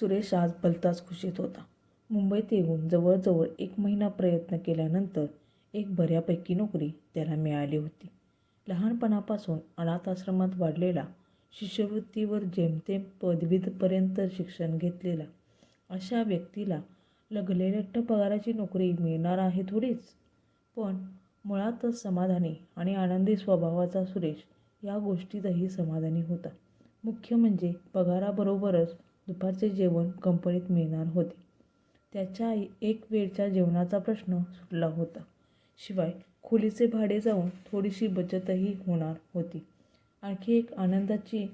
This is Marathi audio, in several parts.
सुरेश आज भलताच खुशीत होता. मुंबईत येऊन जवळजवळ एक महिना प्रयत्न केल्यानंतर एक बऱ्यापैकी नोकरी त्याला मिळाली होती. लहानपणापासून अनाथाश्रमात वाढलेला शिष्यवृत्तीवर जेमतेम पदवीपर्यंत शिक्षण घेतलेला अशा व्यक्तीला लगलेलट्ट पगाराची नोकरी मिळणार आहे थोडीच. पण मुळातच समाधानी आणि आनंदी स्वभावाचा सुरेश या गोष्टीतही समाधानी होता. मुख्य म्हणजे पगाराबरोबरच दुपारचे जेवण कंपनीत मिळणार होते. त्याच्या एक वेळच्या जेवणाचा प्रश्न सुटला होता. शिवाय खोलीचे भाडे जाऊन थोडीशी बचतही होणार होती. आणखी एक आनंदाची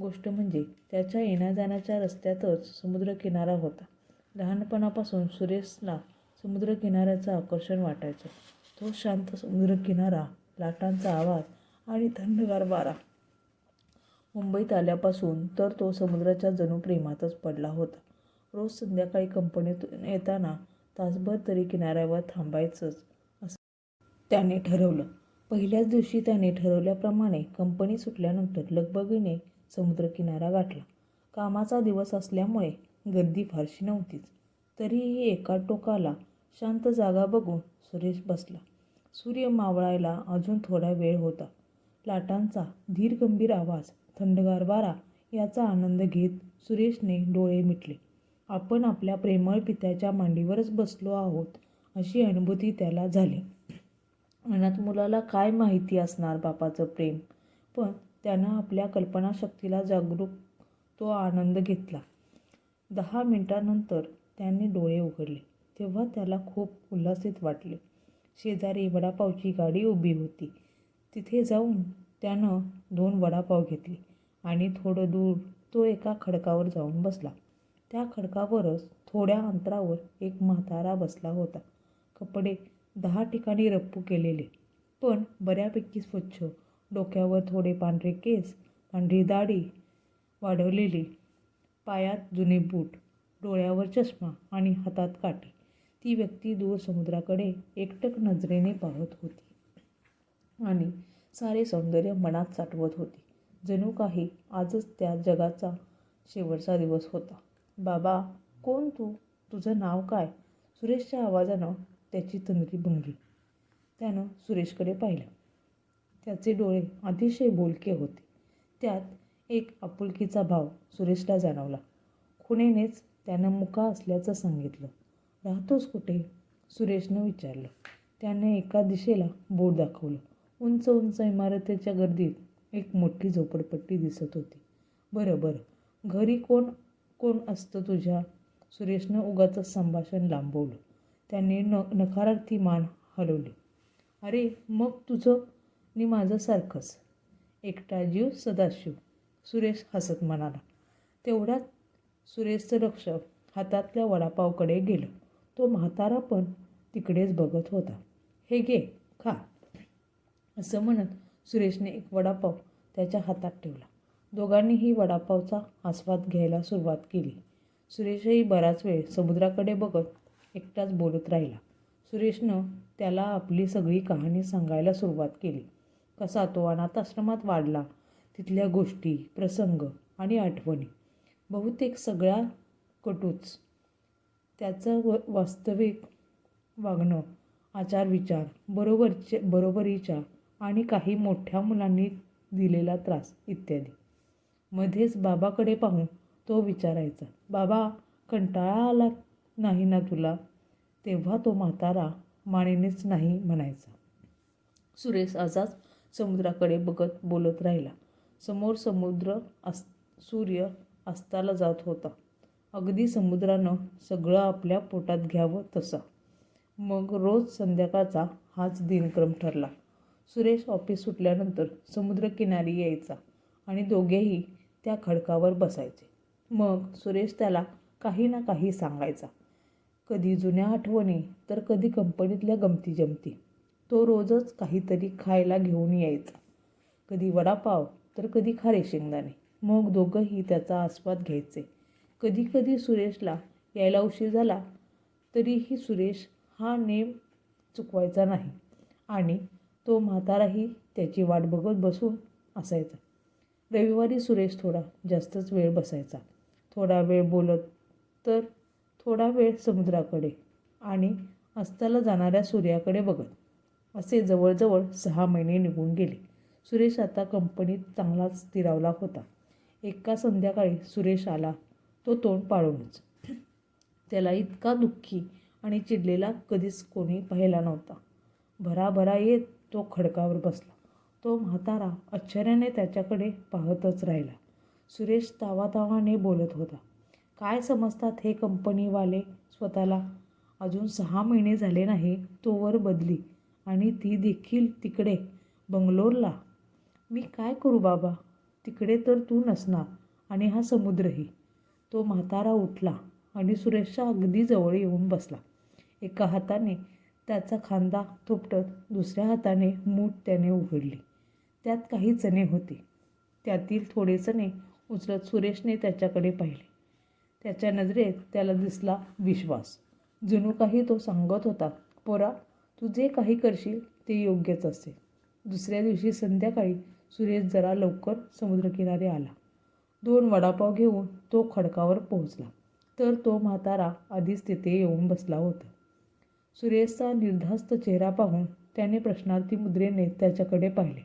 गोष्ट म्हणजे त्याच्या येण्याजाण्याच्या रस्त्यातच समुद्रकिनारा होता. लहानपणापासून सुरेशला समुद्रकिनाऱ्याचं आकर्षण वाटायचं. तो शांत समुद्रकिनारा लाटांचा आवाज आणि थंडगार वारा. मुंबईत आल्यापासून तर तो समुद्राच्या जणू प्रेमातच पडला होता. रोज संध्याकाळी कंपनीतून येताना तासभर तरी किनाऱ्यावर थांबायचंच असं त्याने ठरवलं. पहिल्याच दिवशी त्याने ठरवल्याप्रमाणे कंपनी सुटल्यानंतर लगबगीने समुद्रकिनारा गाठला. कामाचा दिवस असल्यामुळे गर्दी फारशी नव्हतीच. तरीही एका टोकाला शांत जागा बघून सुरेश बसला. सूर्य मावळायला अजून थोडा वेळ होता. लाटांचा धीर गंभीर आवाज थंडगार वारा याचा आनंद घेत सुरेशने डोळे मिटले. आपण आपल्या प्रेमळ पित्याच्या मांडीवरच बसलो आहोत अशी अनुभूती त्याला झाली. अनाथ मुलाला काय माहिती असणार बापाचं प्रेम? पण त्यानं आपल्या कल्पनाशक्तीला जागरूक तो आनंद घेतला. दहा मिनिटांनंतर त्याने डोळे उघडले तेव्हा त्याला खूप उल्हासित वाटले. शेजारी वडापावची गाडी उभी होती. तिथे जाऊन त्यानं दोन वडापाव घेतले. आणि थोडं दूर तो एका खडकावर जाऊन बसला. त्या खडकावरच थोड्या अंतरावर एक म्हातारा बसला होता. कपडे दहा ठिकाणी रप्पू केलेले. पण बऱ्यापैकी स्वच्छ. डोक्यावर थोडे पांढरे केस पांढरी दाढी वाढवलेली. पायात जुने बूट डोळ्यावर चष्मा आणि हातात काठी. ती व्यक्ती दूर समुद्राकडे एकटक नजरेने पाहत होती. आणि सारे सौंदर्य मनात साठवत होती. जणू काही आजच त्या जगाचा शेवटचा दिवस होता. बाबा कोण तू? तुझं नाव काय? सुरेशच्या आवाजानं त्याची तंद्री भंगली त्यानं सुरेशकडे पाहिलं. त्याचे डोळे अतिशय बोलके होते. त्यात एक आपुलकीचा भाव सुरेशला जाणवला. खुणेनेच त्यानं मुका असल्याचं सांगितलं. राहतोस कुठे? सुरेशनं विचारलं. त्याने एका दिशेला बोट दाखवलं. उंच उंच इमारतीच्या गर्दीत एक मोठी झोपडपट्टी दिसत होती. बरं बरं. घरी कोण कोण असतं तुझ्या? सुरेशनं उगाचंच संभाषण लांबवलं. त्याने न नकारार्थी मान हलवली. अरे मग तुझं नि माझं सारखंच. एकटा जीव सदाशिव. सुरेश हसत म्हणाला. तेवढ्यात सुरेशचं लक्ष हातातल्या वडापावकडे गेलं. तो म्हातारा पण तिकडेच बघत होता. हे घे खा. असं म्हणत सुरेशने एक वडापाव त्याच्या हातात ठेवला. दोघांनीही वडापावचा आस्वाद घ्यायला सुरुवात केली. सुरेशही बराच वेळ समुद्राकडे बघत एकटाच बोलत राहिला. सुरेशनं त्याला आपली सगळी कहाणी सांगायला सुरुवात केली. कसा तो अनाथाश्रमात वाढला तिथल्या गोष्टी प्रसंग आणि आठवणी. बहुतेक सगळ्या कटूच त्याचं व वास्तविक वागणं आचारविचार बरोबरचे बरोबरीच्या आणि काही मोठ्या मुलांनी दिलेला त्रास इत्यादी. मध्येच बाबाकडे पाहून तो विचारायचा बाबा कंटाळा आला नाही ना तुला? तेव्हा तो म्हातारा मानेनेच नाही म्हणायचा. सुरेश असाच समुद्राकडे बघत बोलत राहिला. समोर समुद्र अस सूर्य अस्ताला जात होता. अगदी समुद्रानं सगळं आपल्या पोटात घ्यावं तसा. मग रोज संध्याकाळचा हाच दिनक्रम ठरला. सुरेश ऑफिस सुटल्यानंतर समुद्रकिनारी यायचा आणि दोघेही त्या खडकावर बसायचे. मग सुरेश त्याला काही ना काही सांगायचा. कधी जुन्या आठवणी तर कधी कंपनीतल्या गमती जमती. तो रोजच काहीतरी खायला घेऊन यायचा. कधी वडापाव तर कधी खारे शेंगदाणे. मग दोघंही त्याचा आस्वाद घ्यायचे. कधी कधी सुरेशला यायला उशीर झाला तरीही सुरेश हा नेम चुकवायचा नाही आणि तो म्हाताराही त्याची वाट बघत बसून असायचा. रविवारी सुरेश थोडा जास्तच वेळ बसायचा. थोडा वेळ बोलत तर थोडा वेळ समुद्राकडे आणि अस्ताला जाणाऱ्या सूर्याकडे बघत. असे जवळजवळ सहा महिने निघून गेले. सुरेश आता कंपनीत चांगलाच स्थिरावला होता. एका संध्याकाळी सुरेश आला. तो तोंड पाळूनच. त्याला इतका दुःखी आणि चिडलेला कधीच कोणी पाहिला नव्हता. भराभरा येत तो खडकावर बसला. तो म्हातारा आश्चर्याने त्याच्याकडे पाहतच राहिला. सुरेश तावातावाने बोलत होता काय समजतात हे कंपनीवाले स्वतःला? अजून सहा महिने झाले नाही तोवर बदली आणि ती देखील तिकडे बंगलोरला. मी काय करू बाबा? तिकडे तर तू नसणार आणि हा समुद्रही. तो म्हातारा उठला आणि सुरेशच्या अगदी जवळ येऊन बसला. एका हाताने त्याचा खांदा थोपटत दुसऱ्या हाताने मूठ त्याने उघडली. त्यात काही चणे होते. त्यातील थोडे चणे उचलत सुरेशने त्याच्याकडे पाहिले. त्याच्या नजरेत त्याला दिसला विश्वास. जणू काही तो सांगत होता पोरा तू जे काही करशील ते योग्यच असेल. दुसऱ्या दिवशी संध्याकाळी सुरेश जरा लवकर समुद्रकिनारी आला. दोन वडापाव घेऊन तो खडकावर पोहोचला. तर तो म्हातारा आधीच तिथे येऊन बसला होता. सुरेशचा निर्धास्त चेहरा पाहून त्याने प्रश्नार्थी मुद्रेने त्याच्याकडे पाहिले.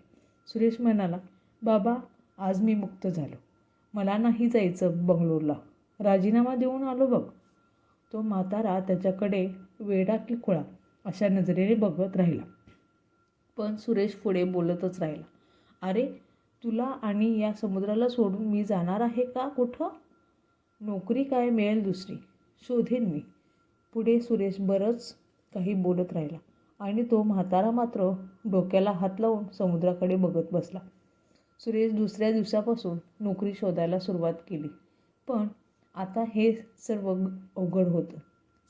सुरेश म्हणाला बाबा आज मी मुक्त झालो. मला नाही जायचं बंगलोरला. राजीनामा देऊन आलो बघ. तो म्हातारा त्याच्याकडे वेडा की खुळा अशा नजरेने बघत राहिला. पण सुरेश पुढे बोलतच राहिला अरे तुला आणि या समुद्राला सोडून मी जाणार आहे का कुठं? नोकरी काय मिळेल दुसरी? शोधेन मी. पुढे सुरेश बरंच काही बोलत राहिला. आणि तो म्हातारा मात्र डोक्याला हात लावून समुद्राकडे बघत बसला. सुरेश दुसऱ्या दिवसापासून नोकरी शोधायला सुरुवात केली. पण आता हे सर्व अवघड होतं.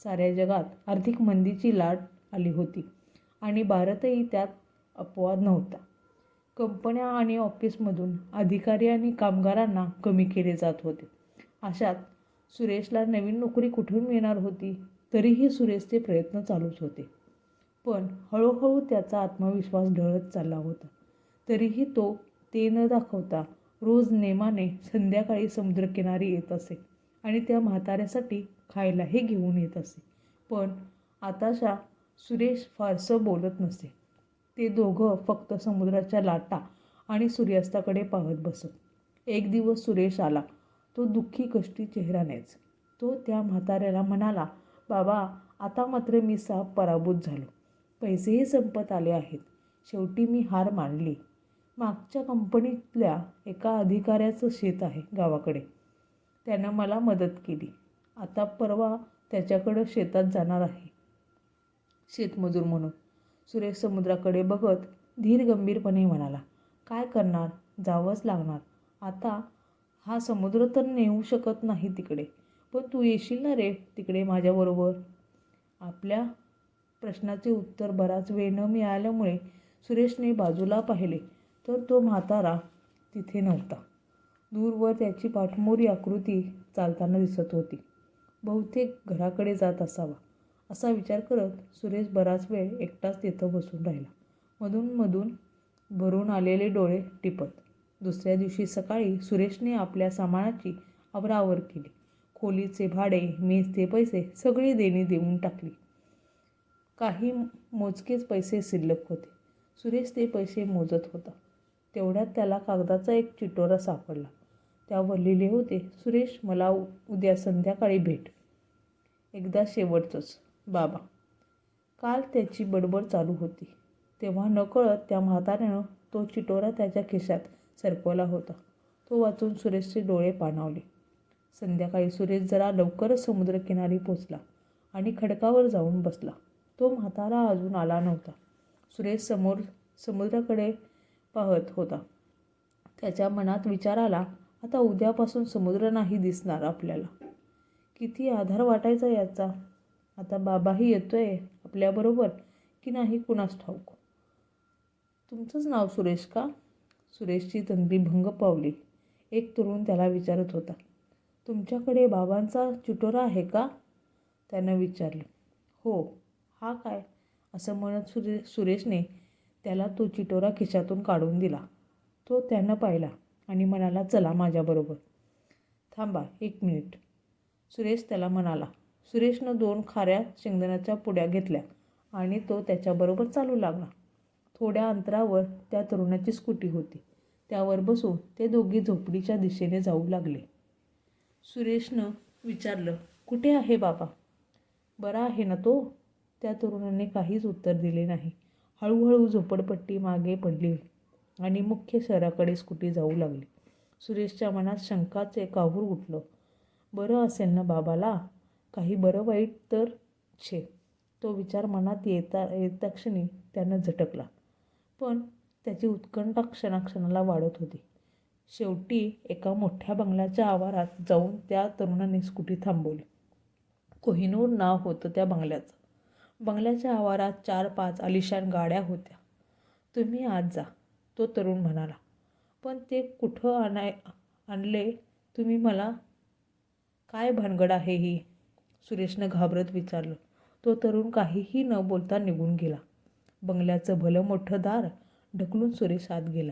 साऱ्या जगात आर्थिक मंदीची लाट आली होती. आणि भारतही त्यात अपवाद नव्हता. कंपन्या आणि ऑफिसमधून अधिकारी आणि कामगारांना कमी केले जात होते. अशात सुरेशला नवीन नोकरी कुठून मिळणार होती? तरीही सुरेशचे प्रयत्न चालूच होते. पण हळूहळू त्याचा आत्मविश्वास ढळत चालला होता. तरीही तो ते न दाखवता रोज नेमाने संध्याकाळी समुद्रकिनारी येत असे आणि त्या म्हाताऱ्यासाठी खायलाही घेऊन येत असे. पण आताशा सुरेश फारसं बोलत नसे. ते दोघं फक्त समुद्राच्या लाटा आणि सूर्यास्ताकडे पाहत बसत. एक दिवस सुरेश आला. तो दुःखी कष्टी चेहऱ्यानेच तो त्या म्हाताऱ्याला म्हणाला बाबा आता मात्र मी साप पराभूत झालो. पैसेही संपत आले आहेत. शेवटी मी हार मानली. मागच्या कंपनीतल्या एका अधिकाऱ्याचं शेत आहे गावाकडे. त्यानं मला मदत केली. आता परवा त्याच्याकडं शेतात जाणार आहे. शेतमजूर म्हणून. सुरेश समुद्राकडे बघत धीर गंभीरपणे म्हणाला काय करणार? जावंच लागणार. आता हा समुद्र तर नेऊ शकत नाही तिकडे. पण तू येशील ना रे तिकडे माझ्याबरोबर? आपल्या प्रश्नाचे उत्तर बराच वेळ न मिळाल्यामुळे सुरेशने बाजूला पाहिले तर तो म्हातारा तिथे नव्हता. दूरवर त्याची पाठमोरी आकृती चालताना दिसत होती. बहुतेक घराकडे जात असावा असा विचार करत सुरेश बराच वेळ एकटाच तिथं बसून राहिला. मधून मधून भरून आलेले डोळे टिपत. दुसऱ्या दिवशी सकाळी सुरेशने आपल्या सामानाची आवरावर केली. खोलीचे भाडे मेसचे पैसे सगळी देणी देऊन टाकली. काही मोजकेच पैसे शिल्लक होते. सुरेश ते पैसे मोजत होता. तेवढ्यात त्याला कागदाचा एक चिटोरा सापडला. त्यावर लिहिले होते सुरेश मला उद्या संध्याकाळी भेट. एकदा शेवटचंच. बाबा. काल त्याची बडबड चालू होती. तेव्हा नकळत त्या म्हाताऱ्यानं तो चिटोरा त्याच्या खिशात सरकवला होता. तो वाचून सुरेशचे डोळे पाणावले. संध्याकाळी सुरेश जरा लवकरच समुद्रकिनारी पोचला आणि खडकावर जाऊन बसला. तो म्हातारा अजून आला नव्हता. सुरेश समोर समुद्राकडे पाहत होता. त्याच्या मनात विचार आला आता उद्यापासून समुद्र नाही दिसणार आपल्याला. किती आधार वाटायचा याचा? आता बाबाही येतोय आपल्याबरोबर की नाही कुणास ठाऊक? तुमचंच नाव सुरेश का? सुरेशची तंद्री भंग पावली. एक तरुण त्याला विचारत होता. तुमच्याकडे बाबांचा चिटोरा आहे का? त्यानं विचारलं. हो हा काय? असं म्हणत सुरे सुरेशने त्याला तो चिटोरा खिशातून काढून दिला. तो त्यानं पाहिला आणि म्हणाला चला माझ्याबरोबर थांबा एक मिनिट सुरेश त्याला म्हणाला. सुरेशनं दोन खाऱ्या शेंगदाण्याच्या पुड्या घेतल्या आणि तो त्याच्याबरोबर चालू लागला. थोड्या अंतरावर त्या तरुणाची स्कूटी होती. त्यावर बसून ते दोघी झोपडीच्या दिशेने जाऊ लागले. सुरेशनं विचारलं कुठे आहे बाबा? बरा आहे ना तो. त्या तरुणाने काहीच उत्तर दिले नाही. हळूहळू झोपडपट्टी मागे पडली आणि मुख्य शहराकडे स्कूटी जाऊ लागली. सुरेशच्या मनात शंकाचे काहूर उठलं. बरं असेल ना बाबाला? काही बरं वाईट तर छे. तो विचार मनात येता येता क्षणी त्यानं झटकला. पण त्याची उत्कंठा क्षणाक्षणाला वाढत होती. शेवटी एका मोठ्या बंगल्याच्या आवारात जाऊन त्या तरुणाने स्कूटी थांबवली. कोहिनूर नाव होतं त्या बंगल्याचं. बंगल्याच्या आवारात चार पाच आलिशान गाड्या होत्या. तुम्ही आज जा तो तरुण म्हणाला. पण ते कुठं आणाय आणले? तुम्ही मला काय भानगड आहे ही? सुरेशनं घाबरत विचारलं. तो तरुण काहीही न बोलता निघून गेला. बंगल्याचं भलं मोठं दार ढकलून सुरेश आत गेला.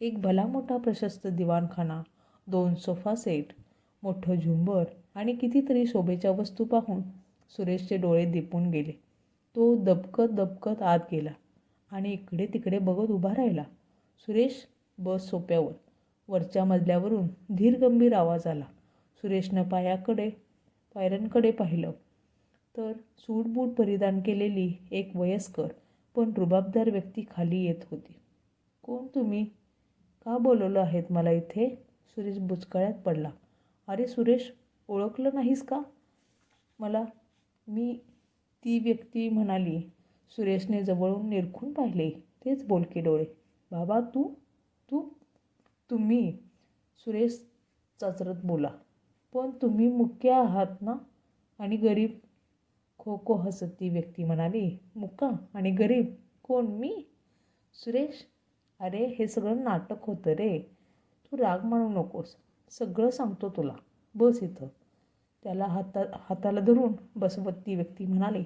एक भला मोठा प्रशस्त दिवाणखाना दोन सोफा सेट मोठं झुंबर आणि कितीतरी शोभेच्या वस्तू पाहून सुरेशचे डोळे दिपून गेले. तो दबकत दबकत आत गेला आणि इकडे तिकडे बघत उभा राहिला. सुरेश बस सोप्यावर वरच्या मजल्यावरून धीरगंभीर आवाज आला. सुरेशनं पायाकडे पायऱ्यांकडे पाहिलं तर सूटबूट परिधान केलेली एक वयस्कर पण रुबाबदार व्यक्ती खाली येत होती. कोण तुम्ही? का बोलवलं आहेत मला इथे? सुरेश बुचकळ्यात पडला. अरे सुरेश ओळखलं नाहीस का? मला मी ती व्यक्ती म्हणाली. सुरेशने जवळून निरखून पाहिले. तेच बोलके डोळे. बाबा तू? तू? तुम्ही? सुरेश चाचरत बोला. पण तुम्ही मुख्य आहात ना? आणि गरीब खो खो हसत ती व्यक्ती म्हणाली. मुक्का आणि गरीब कोण? मी? सुरेश अरे हे सगळं नाटक होतं रे. तू राग मानू नकोस. सगळं सांगतो तुला. बस इथं. त्याला हाता हाताला धरून बसवत ती व्यक्ती म्हणाली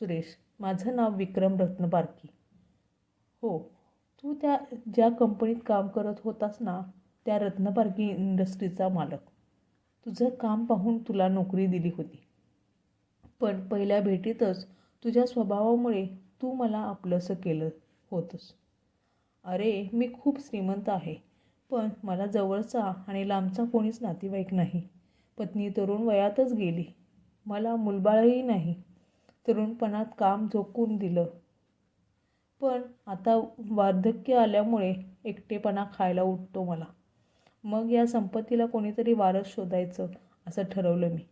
सुरेश माझं नाव विक्रम रत्नपारकी हो. तू त्या ज्या कंपनीत काम करत होतास ना त्या रत्नपारकी इंडस्ट्रीचा मालक. तुझं काम पाहून तुला नोकरी दिली होती. पण पहिल्या भेटीतच तुझ्या स्वभावामुळे तू मला आपलंसं केलं होतंस. अरे मी खूप श्रीमंत आहे पण मला जवळचा आणि लांबचा कोणीच नातेवाईक नाही. पत्नी तरुण वयातच गेली. मला मुलबाळही नाही. तरुणपणात काम झोकून दिलं. पण आता वार्धक्य आल्यामुळे एकटेपणा खायला उठतो मला. मग या संपत्तीला कोणीतरी वारस शोधायचं असं ठरवलं मी.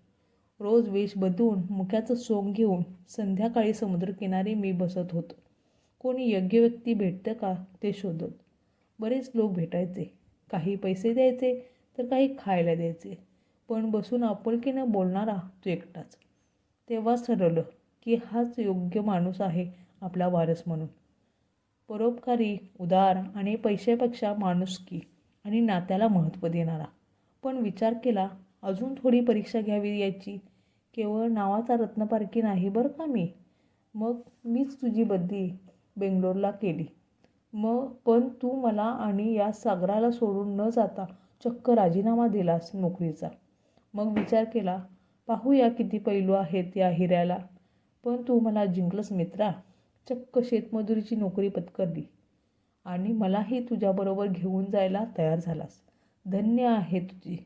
रोज वेश बदलून मुख्याचं सोंग घेऊन संध्याकाळी समुद्रकिनारी मी बसत होतो. कोणी योग्य व्यक्ती भेटतं का ते शोधत बरेच लोक भेटायचे. काही पैसे द्यायचे तर काही खायला द्यायचे. पण बसून आपुलकीनं बोलणारा तो एकटाच. तेव्हाच ठरवलं की हाच योग्य माणूस आहे आपला वारस म्हणून. परोपकारी उदार आणि पैशापेक्षा माणुसकी आणि नात्याला महत्त्व देणारा. पण विचार केला अजून थोडी परीक्षा घ्यावी याची. केवळ नावाचा रत्नपारखी नाही बरं का मी? मग मीच तुझी बदली बेंगलोरला केली. मग पण तू मला आणि या सागराला सोडून न जाता चक्क राजीनामा दिलास नोकरीचा. मग विचार केला पाहूया किती पैलू आहेत या हिऱ्याला. पण तू मला जिंकलंस मित्रा. चक्क शेतमजुरीची नोकरी पत्करली. आणि मलाही तुझ्याबरोबर घेऊन जायला तयार झालास. धन्य आहे तुझी.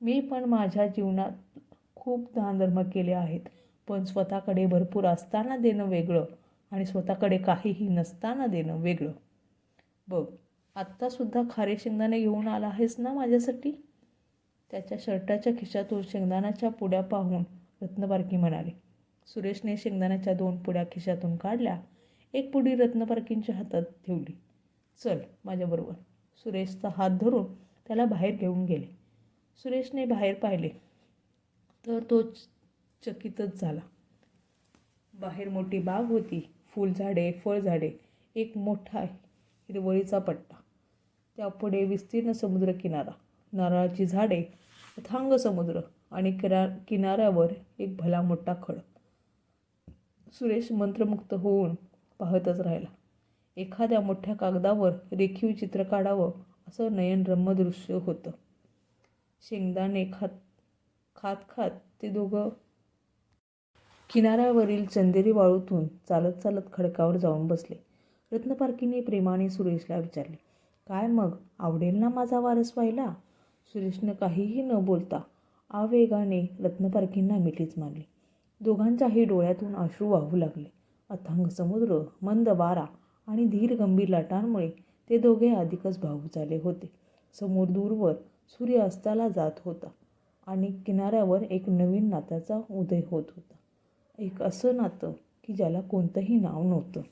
मी पण माझ्या जीवनात खूप दानधर्म केले आहेत. पण स्वतःकडे भरपूर असताना देणं वेगळं. आणि स्वतःकडे काहीही नसताना देणं वेगळं. बघ आत्तासुद्धा खारे शेंगदाणे घेऊन आला आहेस ना माझ्यासाठी? त्याच्या शर्टाच्या खिशातून शेंगदाण्याच्या पुड्या पाहून रत्नबारकी म्हणाले. सुरेशने शेंगदाण्याच्या दोन पुड्या खिशातून काढल्या एक पुडी रत्नपारकींच्या हातात ठेवली. चल माझ्याबरोबर. सुरेशचा हात धरून त्याला बाहेर घेऊन गेले. सुरेशने बाहेर पाहिले. तर तो चकितच झाला. बाहेर मोठी बाग होती. फुलझाडे फळझाडे एक मोठा हिरवळीचा पट्टा. त्यापुढे विस्तीर्ण समुद्रकिनारा नारळाची झाडे अथांग समुद्र आणि किरा किनाऱ्यावर एक भला मोठा खड सुरेश मंत्रमुक्त होऊन पाहतच राहिला. एखाद्या मोठ्या कागदावर रेखीव चित्र काढावं असं नयनरम्य दृश्य होतं. शेंगदाणे खात खात खात ते दोघं किनाऱ्यावरील चंदेरी वाळूतून चालत चालत खडकावर जाऊन बसले. रत्नपारखीने प्रेमाने सुरेशला विचारले काय मग? आवडेल ना माझा वारस व्हायला? सुरेशनं काहीही न बोलता आवेगाने रत्नपारखींना मिठीच मारली. दोघांच्याही डोळ्यातून अश्रू वाहू लागले. अथांग समुद्र मंद वारा आणि धीर गंभीर लाटांमुळे ते दोघे अधिकच भावूक झाले होते. समोर दूरवर सूर्य अस्ताला जात होता आणि किनाऱ्यावर एक नवीन नात्याचा उदय होत होता. एक असं नातं की ज्याला कोणतंही नाव नव्हतं.